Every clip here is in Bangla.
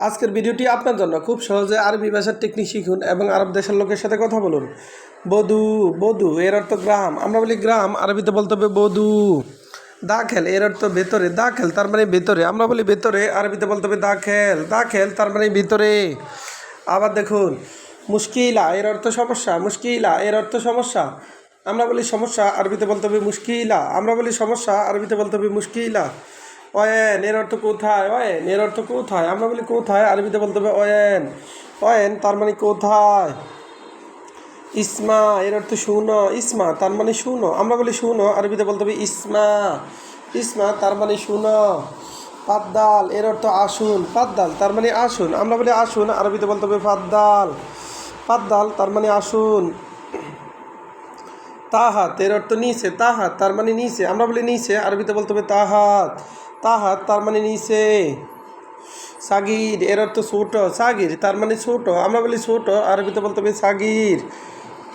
আজকের ভিডিওটি আপনার জন্য। খুব সহজে আরবি ভাষার টেকনিক শিখুন এবং আরব দেশের লোকের সাথে কথা বলুন। বধু বধু, এর অর্থ গ্রাম। আমরা বলি গ্রাম, আরবিতে বলতে হবে বধু। দাখেল, এর অর্থ ভেতরে। দাখেল, তার মানে ভেতরে। আমরা বলি ভেতরে, আরবিতে বলতে হবে দাখেল। দাখেল, তার মানে ভিতরে। আবার দেখুন, মুশকিলা, এর অর্থ সমস্যা। মুশকিলা, এর অর্থ সমস্যা। আমরা বলি সমস্যা, আরবিতে বলতে হবে মুশকিলা। আমরা বলি সমস্যা, আরবিতে বলতে হবে মুশকিলা। অয়েন, এর অর্থ কোথায়? অয়েন, এর অর্থ কোথায়? আমরা বলি কোথায়? আরবিতে বলতে হবে অয়েন। অয়েন, তার মানে কোথায়? ইসমা, এর অর্থ শুনো। ইসমা, তার মানে শুনো। আমরা বলি শুনো, আরবিতে বলতে হবে ইসমা। ইসমা, তার মানে শুনো। পাদ্দাল এর অর্থ আসুন। পাদ্দাল তার মানে আসুন। আমরা বলি আসুন, আরবিতে বলতে হবে পাদ্দাল পাদ্দাল তার মানে আসুন। তাহাত, এর অর্থ নিচে। তাহাত, তার মানে নিচে। আমরা বলি নিচে, আরবিতে বলতে হবে তাহাত। তাহাত তার মানে নিচে সাগির এর অর্থ ছোট, সাগির, তার মানে ছোট। আমরা বলি ছোট, আরবিতে বলতে হবে সাগির।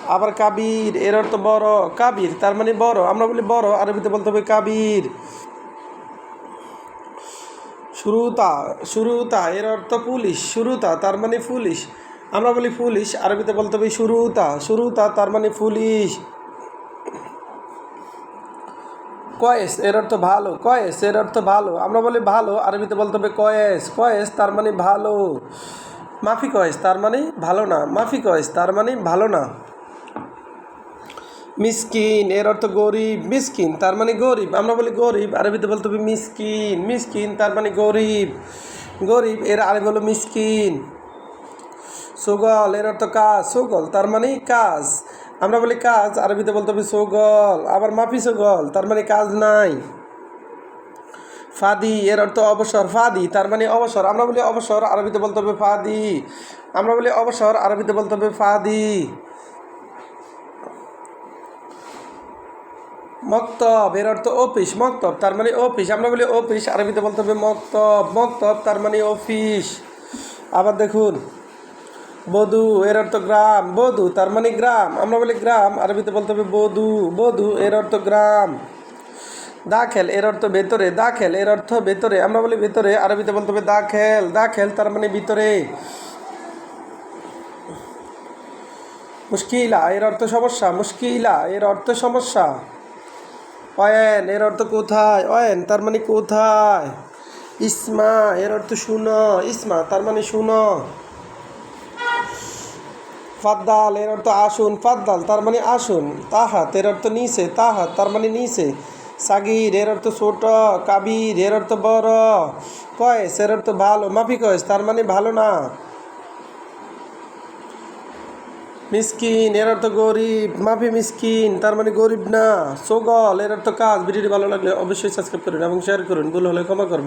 আবার কাবির এর অর্থ বড়, কাবির, তার মানে বড়। আমরা বলি বড়, আরবিতে বলতে হবে কাবির। শুরুতা শুরুতা এর অর্থ পুলিশ শুরুতা তার মানে পুলিশ। আমরা বলি পুলিশ, আরবিতে বলতে হবে শুরুতা শুরুতা তার মানে পুলিশ। কয়েস, এর অর্থ ভালো। কয়েস, এর অর্থ ভালো। আমরা বলি ভালো, আরবিতে বলতে হবে কয়েস। কয়েস তার মানে ভালো। মাফি কয়েস তার মানে ভালো না। মাফি কয়েস তার মানে ভালো না। মিসকিন, এর অর্থ গরিব। মিসকিন তার মানে গরিব। আমরা বলি গরিব, আরবিতে বলতে হবে মিসকিন। মিসকিন তার মানে গরিব। গরিব, এর আরবি হলো মিসকিন। সুগল, এর অর্থ কাজ, সুগল, তার মানে কাজ। আমরা বলি কাজ, আরবিতে বলতে হবে সুগল, আবার মাফি সুগল, তার মানে কাজ নাই। ফাদি, এর অর্থ অবসর, ফাদি, তার মানে অবসর। আমরা বলি অবসর, আরবিতে বলতে হবে ফাদি। আমরা বলি অবসর, আরবিতে বলতে হবে ফাদি। মক্তব, এর অর্থ অফিস, মক্তব, তার মানে অফিস। আমরা বলি অফিস, আরবিতে বলতে হবে মক্তব। মক্তব, তার মানে অফিস। আবার দেখুন বধু, এর অর্থ গ্রাম। বধু, তার মানে গ্রাম। আমরা বলি গ্রাম, আরবিতে বলতে হবে বধু। বধু, এর অর্থ গ্রাম। দাখেল, এর অর্থ ভেতরে। দাখেল, এর অর্থ ভেতরে। আমরা বলি ভেতরে, আরবিতে বলতে হবে দাখেল। দাখেল, তার মানে ভিতরে। মুশকিলা, এর অর্থ সমস্যা। মুশকিলা, এর অর্থ সমস্যা। অয়েন, এর অর্থ কোথায়? অয়েন, তার মানে কোথায়? ইসমা, এর অর্থ শুনো। ইসমা, তার মানে শুনো। ফাদ্দাল, এর অর্থ আসুন, ফাদ্দাল, তার মানে আসুন, তাহাত, এর অর্থ নিচে, তাহাত, তার মানে নিচে, সাগির, এর অর্থ ছোট, কাবির, এর অর্থ বড়, কয়েস, এর অর্থ ভালো, মাফি কয়েস, তার মানে ভালো না। মিসকিন, এর অর্থ গরিব, মাফি মিসকিন, তার মানে গরিব না। সোগল, এর অর্থ কাজ, ভিডিওটি ভালো লাগলে অবশ্যই সাবস্ক্রাইব করুন এবং শেয়ার করুন, ভুল হলে ক্ষমা করবেন।